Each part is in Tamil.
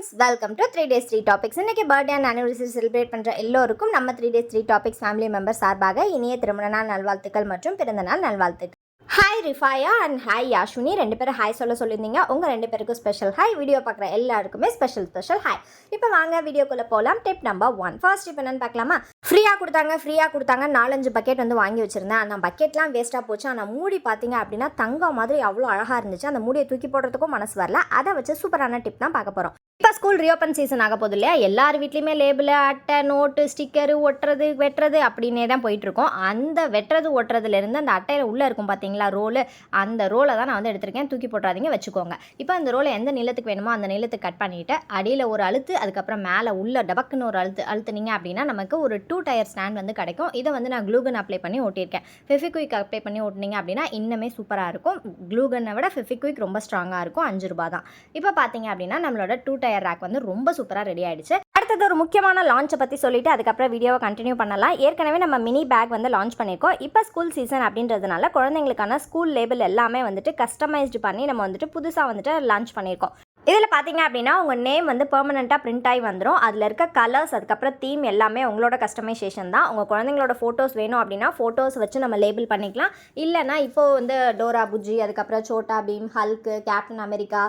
Friends welcome to three days three topics இன்னைக்கு பர்த்டே அண்ட் அனிவர்சரி செலிப்ரேட் பண்ணுற எல்லோருக்கும் நம்ம three days three topics family member சார்பாக இனிய திருமண நாள் நல்வாழ்த்துக்கள் மற்றும் பிறந்தநாள் நல்வாழ்த்துக்கள். Hi Rifaya and hi Yashuni ரெண்டு பேரும் ஹாய் சொல்ல சொல்லியிருந்தீங்க. உங்கள் ரெண்டு பேருக்கும் ஸ்பெஷல் ஹாய் வீடியோ பார்க்குற எல்லாருக்குமே ஸ்பெஷல் ஸ்பெஷல் ஹாய் இப்போ வாங்க வீடியோக்குள்ளே போகலாம் டிப் நம்பர் ஒன் ஃபர்ஸ்ட் இப்போ என்னன்னு பார்க்கலாமா? ஃப்ரீயாக கொடுத்தாங்க ஃப்ரீயாக கொடுத்தாங்க. நாலஞ்சு பக்கெட் வந்து வாங்கி வச்சுருந்தேன். அந்த பக்கெட்லாம் வேஸ்ட்டாக போச்சு. ஆனால் மூடி பார்த்தீங்க அப்படின்னா தங்கம் மாதிரி அவ்வளோ அழகாக இருந்துச்சு. அந்த மூடியை தூக்கி போடுறதுக்கும் மனசு வரல. அதை வச்சு சூப்பரான டிப் தான் பார்க்க போகிறோம் இப்போ ஸ்கூல் ரீஓப்பன் சீசன் ஆக போகுது இல்லையா? எல்லார் வீட்லேயுமே லேபிள் அட்டை நோட்டு ஸ்டிக்கரு ஒட்டுறது வெட்டுறது அப்படின்னே தான் போயிட்டுருக்கோம் அந்த வெட்டுறது ஒட்டுறதுலேருந்து அந்த அட்டையில் உள்ளே இருக்கும் பார்த்தீங்களா ரோலு அந்த ரோலை தான் நான் வந்து எடுத்திருக்கேன். தூக்கி போட்டுறாதீங்க வச்சுக்கோங்க. இப்போ அந்த ரோலை எந்த நிலத்துக்கு வேணுமோ அந்த நிலத்துக்கு கட் பண்ணிவிட்டு அடியில் ஒரு அழுத்து அதுக்கப்புறம் மேலே உள்ள டபக்குன்னு ஒரு அழுத்து அழுத்துனீங்க அப்படின்னா நமக்கு ஒரு டூ டயர் ஸ்டாண்ட் வந்து கிடைக்கும். இதை வந்து நான் க்ளூகன் அப்ளை பண்ணி ஓட்டியிருக்கேன். ஃபெஃபிக்விக் அப்ளை பண்ணி ஓட்டினீங்க அப்படின்னா இன்னுமே சூப்பராக இருக்கும். க்ளூகனை விட ஃபெஃபிக்விக் ரொம்ப ஸ்ட்ராங்காக இருக்கும். அஞ்சு ரூபா தான். இப்போ பார்த்தீங்க அப்படின்னா நம்மளோட டூ டயர் ரேக் வந்து ரொம்ப சூப்பராக ரெடி ஆயிடுச்சு. அடுத்தது ஒரு முக்கியமான லான்ச்சை பற்றி சொல்லிட்டு அதுக்கப்புறம் வீடியோவை கண்டினியூ பண்ணலாம். ஏற்கனவே நம்ம மினி பேக் வந்து லான்ச் பண்ணியிருக்கோம். இப்போ ஸ்கூல் சீசன் அப்படின்றதுனால குழந்தைங்களுக்கான ஸ்கூல் லேபிள் எல்லாமே வந்துட்டு கஸ்டமைஸ்டு பண்ணி நம்ம வந்துட்டு புதுசாக வந்துட்டு லான்ச் பண்ணியிருக்கோம். இதில் பார்த்தீங்க அப்படின்னா உங்கள் நேம் வந்து பெர்மனெண்ட்டாக பிரிண்ட் ஆகி வந்துடும் அதில் இருக்க கலர்ஸ் அதுக்கப்புறம் தீம் எல்லாமே உங்களோட கஸ்டமைசேஷன் தான். உங்கள் குழந்தைங்களோட ஃபோட்டோஸ் வேணும் அப்படின்னா ஃபோட்டோஸ் வச்சு நம்ம லேபிள் பண்ணிக்கலாம். இல்லைனா இப்போது வந்து டோரா புஜ்ஜி அதுக்கப்புறம் Chhota Bheem Hulk Captain America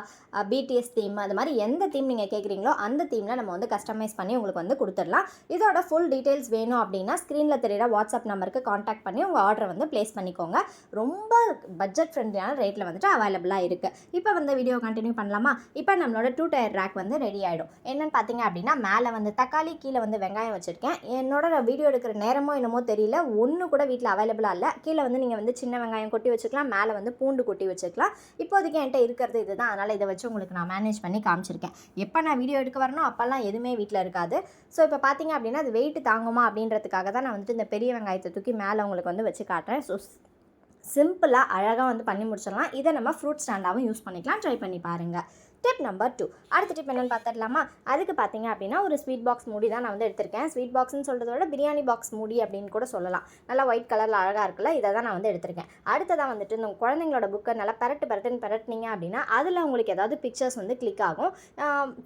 BTS theme அது மாதிரி எந்த தீம் நீங்கள் கேட்குறீங்களோ அந்த தீமில் நம்ம வந்து கஸ்டமைஸ் பண்ணி உங்களுக்கு வந்து கொடுத்துடலாம். இதோட ஃபுல் டீட்டெயில்ஸ் வேணும் அப்படின்னா ஸ்க்ரீனில் தெரியிற வாட்ஸ்அப் நம்பருக்கு காண்டாக்ட் பண்ணி உங்கள் ஆர்டரை வந்து ப்ளேஸ் பண்ணிக்கோங்க. ரொம்ப பட்ஜெட் ஃப்ரெண்ட்லியான ரேட்டில் வந்துட்டு அவைலபிளாக இருக்குது இப்போ வந்து வீடியோ கண்டினியூ பண்ணலாமா? இப்போ நம்மளோட டூ டயர் ரேக் வந்து ரெடி ஆகிடும் என்னென்னு பார்த்தீங்க அப்படின்னா மேலே வந்து தக்காளி கீழே வந்து வெங்காயம் வச்சுருக்கேன். என்னோட வீடியோ எடுக்கிற நேரமோ என்னமோ தெரியல. ஒன்று கூட வீட்டில் அவைலபிளாக இல்லை. கீழே வந்து நீங்கள் வந்து சின்ன வெங்காயம் கொட்டி வச்சுக்கலாம். மேலே வந்து பூண்டு கொட்டி வச்சுக்கலாம். இப்போதைக்கு என்கிட்ட இருக்கிறது இதுதான். அதனால் இதை வச்சு உங்களுக்கு நான் மேனேஜ் பண்ணி காமிச்சிருக்கேன். எப்போ நான் வீடியோ எடுக்க வரணும் அப்போல்லாம் எதுவுமே வீட்டில் இருக்காது. ஸோ இப்போ பார்த்தீங்க அப்படின்னா அது வெயிட் தாங்குமா அப்படின்றதுக்காக தான் நான் வந்துட்டு இந்த பெரிய வெங்காயத்தை தூக்கி மேலே உங்களுக்கு வந்து வச்சு காட்டுறேன். ஸோ சிம்பிளாக அழகாக வந்து பண்ணி முடிச்சிடலாம். இதை நம்ம ஃப்ரூட் ஸ்டாண்டாகவும் யூஸ் பண்ணிக்கலாம். ட்ரை பண்ணி பாருங்கள் டிப் நம்பர் டூ அடுத்த டிப் என்னென்னு பார்த்துடலாமா? அதுக்கு பார்த்தீங்க அப்படின்னா ஒரு ஸ்வீட் பாக்ஸ் மூடி தான் நான் வந்து எடுத்திருக்கேன். ஸ்வீட் பாக்ஸ்னு சொல்கிறத விட பிரியாணி பாக்ஸ் மூடி அப்படின்னு கூட சொல்லலாம். நல்லா ஒயிட் கலரில் அழகாக இருக்குல்ல இதை தான் நான் வந்து எடுத்திருக்கேன். அடுத்ததாக வந்துட்டு இந்த குழந்தைங்களோட புக்கை நல்லா பரட்டு பரட்டுன்னு பரட்டினீங்க அப்படின்னா அதில் உங்களுக்கு ஏதாவது பிக்சர்ஸ் வந்து கிளிக் ஆகும்.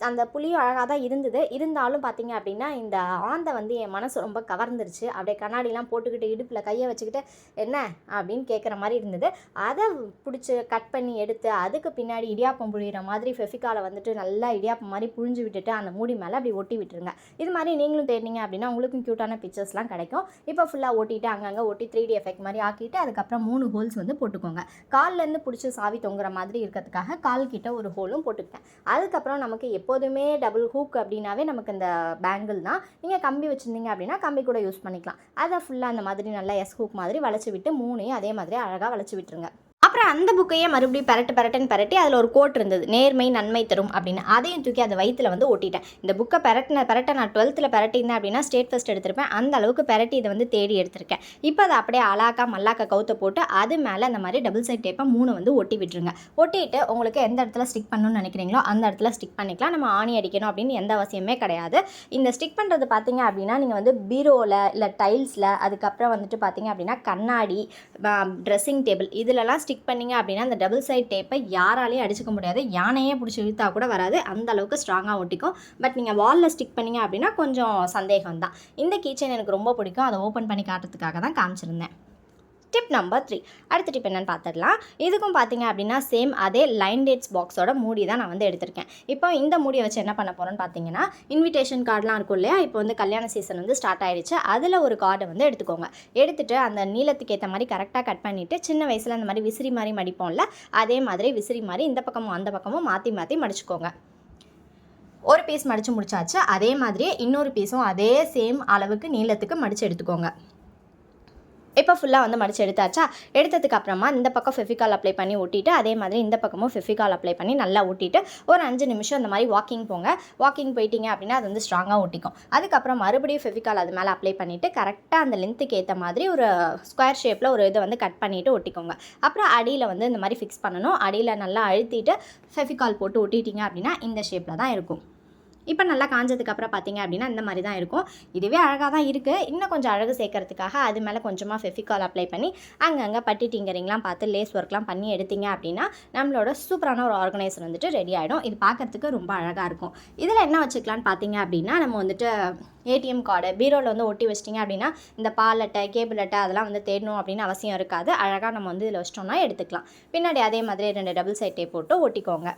அந்த புளியும் அழகாக தான் இருந்தது. இருந்தாலும் பார்த்தீங்க அப்படின்னா இந்த ஆந்தை வந்து என் மனசு ரொம்ப கவர்ந்துருச்சு. அப்படியே கண்ணாடிலாம் போட்டுக்கிட்டு இடுப்பில் கையை வச்சுக்கிட்டு என்ன? அப்படின்னு கேட்குற மாதிரி இருந்தது. அதை பிடிச்சி கட் பண்ணி எடுத்து அதுக்கு பின்னாடி இடியாப்பம் புழியிற மாதிரி ஃபெஃபிகாலை வந்துட்டு நல்லா இடியாப்பம் மாதிரி புழிஞ்சு விட்டுட்டு அந்த மூடி மேலே அப்படி ஒட்டி விட்டுருங்க. இது மாதிரி நீங்களும் தேடினீங்க அப்படின்னா உங்களுக்கும் க்யூட்டான பிக்சர்ஸ்லாம் கிடைக்கும். இப்போ ஃபுல்லாக ஒட்டிட்டு அங்கங்கே ஒட்டி த்ரீ டி எஃபெக்ட் மாதிரி ஆக்கிட்டு அதுக்கப்புறம் மூணு ஹோல்ஸ் வந்து போட்டுக்கோங்க. கால்லேருந்து பிடிச்சி சாவி தொங்குற மாதிரி இருக்கிறதுக்காக கால் கிட்ட ஒரு ஹோலும் போட்டுக்கிட்டேன். அதுக்கப்புறம் நமக்கு எப்போதுமே டபுள் ஹூக் அப்படின்னாவே நமக்கு இந்த பேங்கிள் தான். நீங்கள் கம்பி வச்சுருந்தீங்க அப்படின்னா கம்பி கூட யூஸ் பண்ணிக்கலாம். அதை ஃபுல்லாக அந்த மாதிரி நல்லா எஸ் ஹூக் மாதிரி வளைச்சி விட்டு மூணையும் அதே மாதிரி அழகாக வளைச்சி விட்டுருங்க. அப்புறம் அந்த புக்கையே மறுபடியும் பரட்டு பரட்டுன்னு பரட்டி அதில் ஒரு கோட் இருந்தது நேர்மை நன்மை தரும் அப்படின்னு. அதையும் தூக்கி அந்த வயிற்றில் வந்து ஓட்டிட்டேன். இந்த புக்கை பரட்டின பரட்ட நான் டுவெல்த்தில் பரட்டியிருந்தேன் அப்படின்னா ஸ்டேட் ஃபஸ்ட் எடுத்திருப்பேன். அந்த அளவுக்கு பரட்டி இதை வந்து தேடி எடுத்திருக்கேன். இப்போ அதை அப்படியே அலாக்கா மல்லாக்கா கவுத்த போட்டு அது மேலே அந்த மாதிரி டபுள் சைட் டேப்பை மூணு வந்து ஒட்டி விட்டுருங்க. ஒட்டிட்டு உங்களுக்கு எந்த இடத்துல ஸ்டிக் பண்ணணும்னு நினைக்கிறீங்களோ அந்த இடத்துல ஸ்டிக் பண்ணிக்கலாம். நம்ம ஆணி அடிக்கணும் அப்படின்னு எந்த அவசியமே கிடையாது. இந்த ஸ்டிக் பண்ணுறது பார்த்தீங்க அப்படின்னா நீங்கள் வந்து பீரோவில் இல்லை டைல்ஸில் அதுக்கப்புறம் வந்துட்டு பார்த்தீங்க அப்படின்னா கண்ணாடி ட்ரெஸ்ஸிங் டேபிள் இதிலலாம் ஸ்டிக் பண்ணீங்க அப்படின்னா அந்த டபுள் சைட் டேப்பை யாராலையும் அடிச்சுக்க முடியாது. யானையே பிடிச்சி இழுத்தா கூட வராது. அந்த அளவுக்கு ஸ்ட்ராங்காக ஒட்டிக்கும். பட் நீங்கள் வாலில் ஸ்டிக் பண்ணீங்க அப்படின்னா கொஞ்சம் சந்தேகம் தான் இந்த கீச்சன் எனக்கு ரொம்ப பிடிக்கும். அதை ஓப்பன் பண்ணி காட்டுறதுக்காக தான் காமிச்சிருந்தேன். டிப் நம்பர் த்ரீ அடுத்த டிப் என்னன்னு பார்த்துடலாம். இதுக்கும் பார்த்தீங்க அப்படின்னா சேம் அதே லைன் டேட்ஸ் பாக்ஸோட மூடி தான் நான் வந்து எடுத்திருக்கேன். இப்போ இந்த மூடியை வச்சு என்ன பண்ண போகிறேன்னு பார்த்தீங்கன்னா இன்விடேஷன் கார்டெலாம் இருக்கும் இல்லையா? இப்போ வந்து கல்யாண சீசன் வந்து ஸ்டார்ட் ஆயிடுச்சு. அதில் ஒரு கார்டை வந்து எடுத்துக்கோங்க. எடுத்துட்டு அந்த நீளத்துக்கு ஏற்ற மாதிரி கரெக்டாக கட் பண்ணிவிட்டு சின்ன வயசில் அந்த மாதிரி விசிறி மாதிரி மடிப்போம்ல அதே மாதிரி விசிறி மாதிரி இந்த பக்கமும் அந்த பக்கமும் மாற்றி மாற்றி மடிச்சுக்கோங்க. ஒரு பீஸ் மடித்து முடிச்சாச்சு. அதே மாதிரியே இன்னொரு பீஸும் அதே சேம் அளவுக்கு நீளத்துக்கு மடித்து எடுத்துக்கோங்க. இப்போ ஃபுல்லாக வந்து மடித்து எடுத்தாச்சா? எடுத்ததுக்கு அப்புறமா இந்த பக்கம் ஃபெஃபிகால் அப்ளை பண்ணி ஒட்டிட்டு அதே மாதிரி இந்த பக்கமும் ஃபெஃபிகால் அப்ளை பண்ணி நல்லா ஒட்டிட்டு ஒரு அஞ்சு நிமிஷம் இந்த மாதிரி வாக்கிங் போங்க. வாக்கிங் போயிட்டீங்க அப்படின்னா அது வந்து ஸ்ட்ராங்காக ஒட்டிக்கும் அதுக்கப்புறம் மறுபடியும் ஃபெஃபிகால் அது மேலே அப்ளை பண்ணிவிட்டு கரெக்டாக அந்த லென்த்துக்கு ஏற்ற மாதிரி ஒரு ஸ்கொயர் ஷேப்பில் ஒரு இதை வந்து கட் பண்ணிவிட்டு ஒட்டிக்கோங்க அப்புறம் அடியில் வந்து இந்த மாதிரி ஃபிக்ஸ் பண்ணணும். அடியில் நல்லா அழுத்திட்டு ஃபெஃபிகால் போட்டு ஒட்டிட்டீங்க அப்படின்னா இந்த ஷேப்பில் தான் இருக்கும். இப்போ நல்லா காஞ்சதுக்கப்புறம் பார்த்தீங்க அப்படின்னா இந்த மாதிரி தான் இருக்கும். இதுவே அழகாக தான் இருக்குது இன்னும் கொஞ்சம் அழகு சேர்க்கறதுக்காக அது மேலே கொஞ்சமாக ஃபெஃபிகால் அப்ளை பண்ணி அங்கங்கே பட்டி டிங்கரிங்லாம் பார்த்து லேஸ் ஒர்க்லாம் பண்ணி எடுத்தீங்க அப்படின்னா நம்மளோட சூப்பரான ஒரு ஆர்கனைசர் வந்துட்டு ரெடி ஆகிடும் இது பார்க்கறதுக்கு ரொம்ப அழகாக இருக்கும். இதில் என்ன வச்சுக்கலான்னு பார்த்தீங்க அப்படின்னா நம்ம வந்துட்டு ஏடிஎம் கார்டு பீரோவில் வந்து ஒட்டி வச்சிட்டிங்க அப்படின்னா இந்த பால் அட்டை கேபிள் அட்டை அதெல்லாம் வந்து தேடணும் அப்படின்னு அவசியம் இருக்காது. அழகாக நம்ம வந்து இதில் வச்சிட்டோம்னா எடுத்துக்கலாம். பின்னாடி அதே மாதிரி ரெண்டு டபுள் சைட் டேப் போட்டு ஒட்டிக்கோங்க.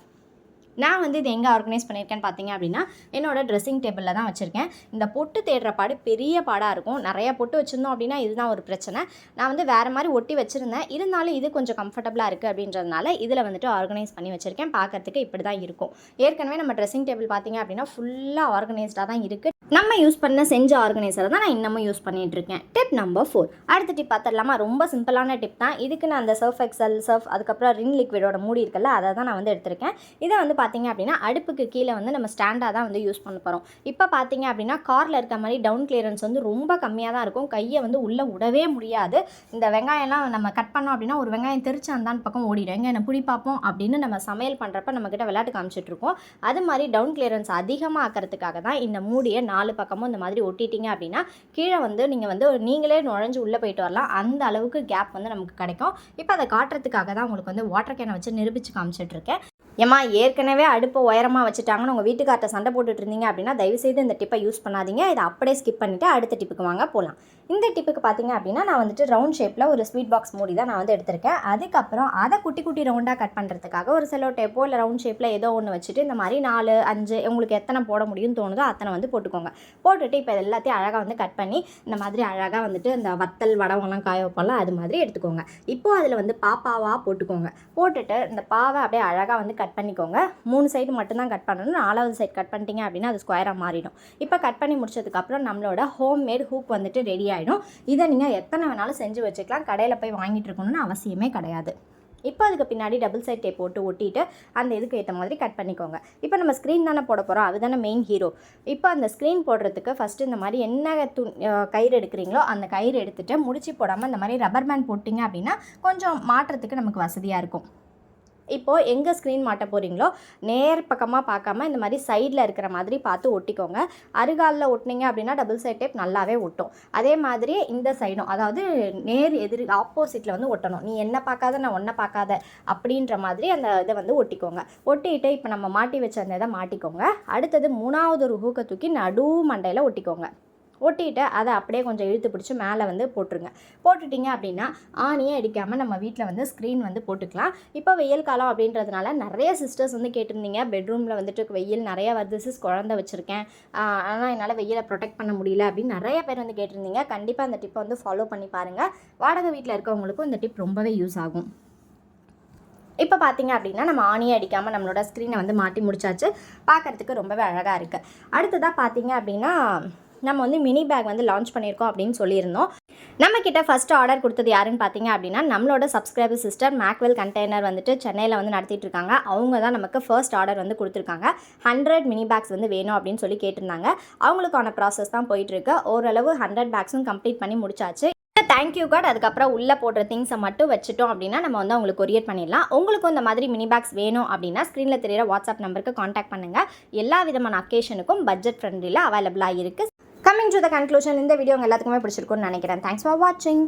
நான் வந்து இது எங்கே ஆர்கனைஸ் பண்ணியிருக்கேன்னு பார்த்தீங்க அப்படின்னா என்னோட ட்ரெஸ்ஸிங் டேபிளில் தான் வச்சுருக்கேன். இந்த பொட்டு தேடுற பாடு பெரிய பாடாக இருக்கும். நிறையா பொட்டு வச்சுருந்தோம் அப்படின்னா இதுதான் ஒரு பிரச்சனை. நான் வந்து வேறு மாதிரி ஒட்டி வச்சுருந்தேன். இருந்தாலும் இது கொஞ்சம் கம்ஃபர்டபுளாக இருக்குது அப்படின்றதுனால இதில் வந்துட்டு ஆர்கனைஸ் பண்ணி வச்சுருக்கேன். பார்க்கறதுக்கு இப்படி தான் இருக்கும். ஏற்கனவே நம்ம ட்ரெஸ்ஸிங் டேபிள் பார்த்தீங்க அப்படின்னா ஃபுல்லாக ஆர்கனைஸ்டாக தான் இருக்குது நம்ம யூஸ் பண்ண செஞ்ச ஆர்கனைசரை தான் நான் இன்னமும் யூஸ் பண்ணிகிட்ருக்கேன் இருக்கேன் டிப் நம்பர் ஃபோர் அடுத்த டிப் பார்த்துடலாமா ரொம்ப சிம்பிளான டிப் தான். இதுக்கு நான் அந்த சர்ஃப் எக்ஸல் சர்ஃப் அதுக்கப்புறம் ரின் லிக்விடோட மூடி இருக்குல்ல அதை தான் நான் வந்து எடுத்திருக்கேன். இதை வந்து பார்த்தீங்க அப்படின்னா அடுப்புக்கு கீழே வந்து நம்ம ஸ்டாண்டாக தான் வந்து யூஸ் பண்ண போகிறோம் இப்போ பார்த்தீங்க அப்படின்னா காரில் இருக்க மாதிரி டவுன் கிளியரன்ஸ் வந்து ரொம்ப கம்மியாக தான் இருக்கும். கையை வந்து உள்ளே விடவே முடியாது. இந்த வெங்காயம்லாம் நம்ம கட் பண்ணோம் அப்படின்னா ஒரு வெங்காயம் தெரிச்சு அந்தாண்டு பக்கம் ஓடிடும். எங்கே என்ன புடி பார்ப்போம் அப்படின்னு நம்ம சமையல் பண்ணுறப்ப நம்மக்கிட்ட விளையாட்டு காமிச்சிட்ருக்கோம் அது மாதிரி டவுன் கிளியரன்ஸ் அதிகமாக ஆக்கிறதுக்காக தான் இந்த மூடியை நான் நாலு பக்கமும் இந்த மாதிரி ஒட்டிட்டீங்க அப்படின்னா கீழே வந்து நீங்கள் வந்து நீங்களே நுழைஞ்சு உள்ளே போயிட்டு வரலாம். அந்த அளவுக்கு கேப் வந்து நமக்கு கிடைக்கும். இப்போ அதை காட்டுறதுக்காக தான் உங்களுக்கு வந்து வாட்டர் கேனை வச்சு நிரூபித்து காமிச்சிட்ருக்கேன் ஏம்மா ஏற்கனவே அடுப்பை உயரமாக வச்சுட்டாங்கன்னு உங்கள் வீட்டுக்கார்ட்ட சண்டை போட்டுட்டு இருந்தீங்க அப்படின்னா தயவுசெய்து இந்த டிப்பை யூஸ் பண்ணாதீங்க. இதை அப்படியே ஸ்கிப் பண்ணிவிட்டு அடுத்த டிப்புக்கு வாங்க போகலாம் இந்த டிப்புக்கு பார்த்தீங்க அப்படின்னா நான் வந்துட்டு ரவுண்ட் ஷேப்பில் ஒரு ஸ்வீட் பாக்ஸ் மூடி தான் நான் வந்து எடுத்திருக்கேன். அதுக்கப்புறம் அதை குட்டி குட்டி ரவுண்டாக கட் பண்ணுறதுக்காக ஒரு செலோ டேப்போ இல்லை ரவுண்ட் ஷேப்பில் ஏதோ ஒன்று வச்சுட்டு இந்த மாதிரி நாலு அஞ்சு உங்களுக்கு எத்தனை போட முடியும்னு தோணுதோ அத்தனை வந்து போட்டுக்கோங்க. போட்டுட்டு இப்போ எல்லாத்தையும் அழகாக வந்து கட் பண்ணி இந்த மாதிரி அழகாக வந்துட்டு இந்த வத்தல் வடவெல்லாம் காய வைப்போம்ல அது மாதிரி எடுத்துக்கோங்க. இப்போது அதில் வந்து பாப்பாவாக போட்டுக்கோங்க. போட்டுட்டு இந்த பாவை அப்படியே அழகாக வந்து கட் கட் பண்ணிக்கோங்க. மூணு சைடு மட்டும்தான் கட் பண்ணணும். நாலாவது சைடு கட் பண்ணிட்டீங்க அப்படின்னா அது ஸ்கொயராக மாறிடும். இப்போ கட் பண்ணி முடிச்சதுக்கப்புறம் நம்மளோட ஹோம் மேட் ஹூக் வந்துட்டு ரெடி ஆகிடும் இதை நீங்கள் எத்தனை வேணாலும் செஞ்சு வச்சுக்கலாம். கடையில் போய் வாங்கிட்டு இருக்கணும்னு அவசியமே கிடையாது. இப்போ அதுக்கு பின்னாடி டபுள் சைட் டேப் போட்டு ஒட்டிட்டு அந்த இதுக்கு ஏற்ற மாதிரி கட் பண்ணிக்கோங்க. இப்போ நம்ம ஸ்க்ரீன் தானே போட போகிறோம் அதுதானே மெயின் ஹீரோ இப்போ அந்த ஸ்க்ரீன் போடுறதுக்கு ஃபஸ்ட்டு இந்த மாதிரி என்ன து கயிறு எடுக்கிறீங்களோ அந்த கயிறு எடுத்துகிட்டு முடிச்சு போடாமல் இந்த மாதிரி ரப்பர் பேண்ட் போட்டிங்க அப்படின்னா கொஞ்சம் மாட்டுறதுக்கு நமக்கு வசதியாக இருக்கும். இப்போது எங்கே ஸ்க்ரீன் மாட்ட போகிறீங்களோ நேர் பக்கமாக பார்க்காம இந்த மாதிரி சைடில் இருக்கிற மாதிரி பார்த்து ஒட்டிக்கோங்க. அருகாலில் ஒட்டினீங்க அப்படின்னா டபுள் சைட் டேப் நல்லாவே ஒட்டும். அதே மாதிரி இந்த சைடும் அதாவது நேர் எதிர் ஆப்போசிட்டில் வந்து ஒட்டணும். நீ என்ன பார்க்காத நான் ஒன்றை பார்க்காத அப்படின்ற மாதிரி அந்த இதை வந்து ஒட்டிக்கோங்க. ஒட்டிட்டு இப்போ நம்ம மாட்டி வச்ச அந்த இதை மாட்டிக்கோங்க. அடுத்தது மூணாவது ஒரு ஹூக்கை தூக்கி நடு மண்டையில் ஒட்டிக்கோங்க. ஒட்டிட்டு அதை அப்படியே கொஞ்சம் இழுத்து பிடிச்சி மேலே வந்து போட்டுருங்க. போட்டுட்டிங்க அப்படின்னா ஆணியே அடிக்காமல் நம்ம வீட்டில் வந்து ஸ்க்ரீன் வந்து போட்டுக்கலாம். இப்போ வெயில் காலம் அப்படின்றதுனால நிறைய சிஸ்டர்ஸ் வந்து கேட்டிருந்தீங்க. பெட்ரூமில் வந்துட்டு வெயில் நிறைய வருது. சிஸ் குழந்த வச்சுருக்கேன். ஆனால் என்னால் வெயிலை ப்ரொடெக்ட் பண்ண முடியல. அப்படின்னு நிறைய பேர் வந்து கேட்டிருந்தீங்க. கண்டிப்பாக அந்த டிப்பை வந்து ஃபாலோ பண்ணி பாருங்கள் வாடகை வீட்டில் இருக்கவங்களுக்கும் இந்த டிப் ரொம்பவே யூஸ் ஆகும். இப்போ பார்த்தீங்க அப்படின்னா நம்ம ஆணியை அடிக்காமல் நம்மளோட ஸ்க்ரீனை வந்து மாட்டி முடிச்சாச்சு. பார்க்குறதுக்கு ரொம்பவே அழகாக இருக்குது அடுத்ததாக பார்த்தீங்க அப்படின்னா நம்ம வந்து மினி பேக் வந்து லான்ச் பண்ணியிருக்கோம் அப்படின்னு சொல்லியிருந்தோம். நம்ம கிட்ட ஃபர்ஸ்ட் ஆர்டர் கொடுத்தது யாருன்னு பார்த்தீங்க அப்படின்னா நம்மளோட சப்ஸ்கிரைபர் சிஸ்டர் மேக்வெல் கண்டெய்னர் வந்துட்டு சென்னையில் வந்து நடத்திட்டு இருக்காங்க. அவங்க தான் நமக்கு ஃபர்ஸ்ட் ஆர்டர் வந்து கொடுத்துருக்காங்க. ஹண்ட்ரட் மினி பேக்ஸ் வந்து வேணும் அப்படின்னு சொல்லி கேட்டிருந்தாங்க. அவங்களுக்கான ப்ராசஸ் தான் போயிட்டுருக்கு. ஓரளவு ஹண்ட்ரட் பேக்ஸும் கம்ப்ளீட் பண்ணி முடிச்சாச்சு. தேங்க்யூ கார்டு அதுக்கப்புறம் உள்ளே போடுற திங்ஸை மட்டும் வச்சுட்டோம் அப்படின்னா நம்ம வந்து அவங்களுக்கு கொரியர் பண்ணிடலாம். உங்களுக்கும் இந்த மாதிரி மினி பேக்ஸ் வேணும் அப்படின்னா ஸ்க்ரீனில் தெரியிற வாட்ஸ்அப் நம்பருக்கு காண்டாக்ட் பண்ணுங்கள் எல்லா விதமான அக்கேஷனுக்கும் பட்ஜெட் ஃப்ரெண்ட்லியில் அவைலபிளாக இருக்குது கம்மிங் டு த கன்க்ளூஷன் இந்த வீடியோ உங்கள் எல்லாத்துக்குமே பிடிச்சிருக்கும்னு நினைக்கிறேன். தேங்க்ஸ் ஃபார் வாட்சிங்